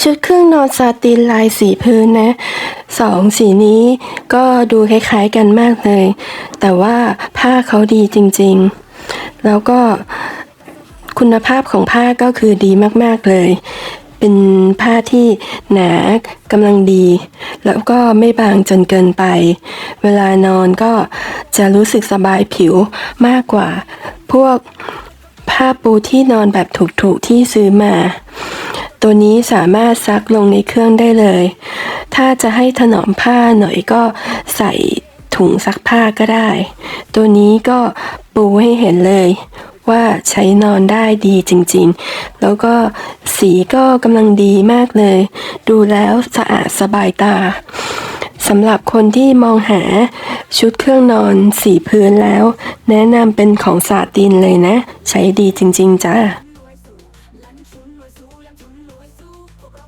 ชุดเครื่องนอนซาตินลายสีพื้นนะสองสีนี้ก็ดูคล้ายๆกันมากเลย แต่ว่าผ้าเขาดีจริงๆ แล้วก็คุณภาพของผ้าก็คือดีมากๆเลย เป็นผ้าที่หนากำลังดี แล้วก็ไม่บางจนเกินไป เวลานอนก็จะรู้สึกสบายผิวมากกว่า พวกผ้าปูที่นอนแบบถูกๆที่ซื้อมา ตัวนี้สามารถซักลงในเครื่องได้เลย ถ้าจะให้ถนอมผ้าหน่อยก็ใส่ถุงซักผ้าก็ได้ ตัวนี้ก็ปูให้เห็นเลยว่าใช้นอนได้ดีจริงๆ แล้วก็สีก็กำลังดีมากเลย ดูแล้วสะอาดสบายตาสำหรับคนที่มองหาชุดเครื่องนอนสีพื้นแล้ว แนะนำเป็นของสาตินเลยนะ ใช้ดีจริงๆจ้า จุนรวยสู้พวกเรา